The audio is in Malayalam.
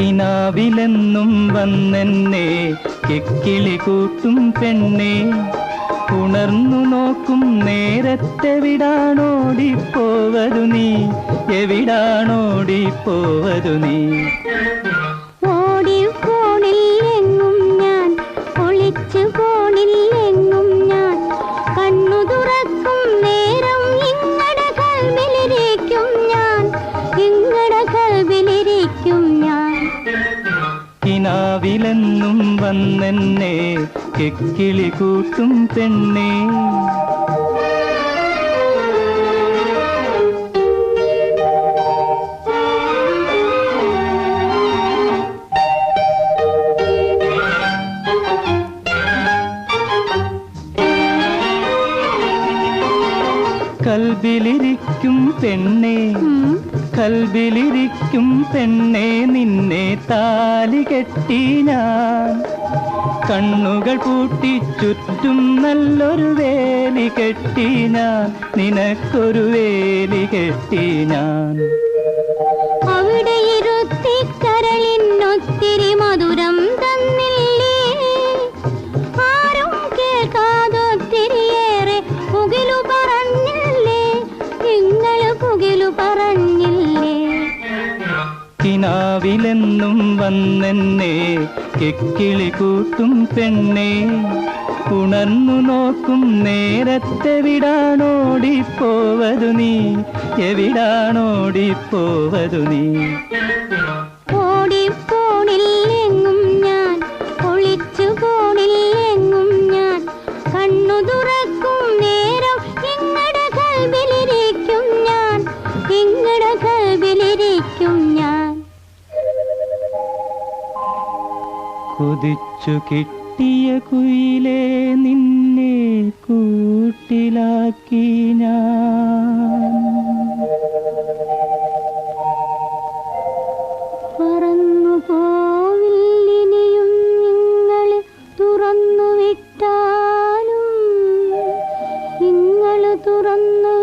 കിനാവിലെന്നും വന്നെന്നെ കിക്കിളി കൂട്ടും പെണ്ണെ. ഉണർന്നു നോക്കും നേരത്തെ വിടാണോടിപ്പോവതു നീ എവിടാണോടിപ്പോവതു നീ. കിനാവിലെന്നും വന്നെന്നെ കെക്കിളി കൂട്ടും പെണ്ണേ. കൽബിലിരിക്കും പെണ്ണേ. കൽബിലിരിക്കും പെണ്ണേ നിന്നെ താലി കെട്ടി ഞാൻ. കണ്ണുകൾ പൂട്ടി ചുറ്റും നല്ലൊരു വേലി കെട്ടി ഞാൻ. നിനക്കൊരു വേലി കെട്ടി ഞാൻ. കിനാവിലെന്നും വന്നെന്നെ കെക്കിളി കൂട്ടും പെണ്ണെ. ഉണർന്നു നോക്കും നേരത്തെ വിടാണോടിപ്പോവതു നീ എവിടാണോടിപ്പോവതു നീ? കൊതിച്ചു കിട്ടിയ കുയിലെ നിന്നെ കൂട്ടിലാക്കി ഞാൻ. പറന്നു പോവില്ലിനിയും നിങ്ങൾ തുറന്നു വിട്ടാലും നിങ്ങൾ തുറന്നു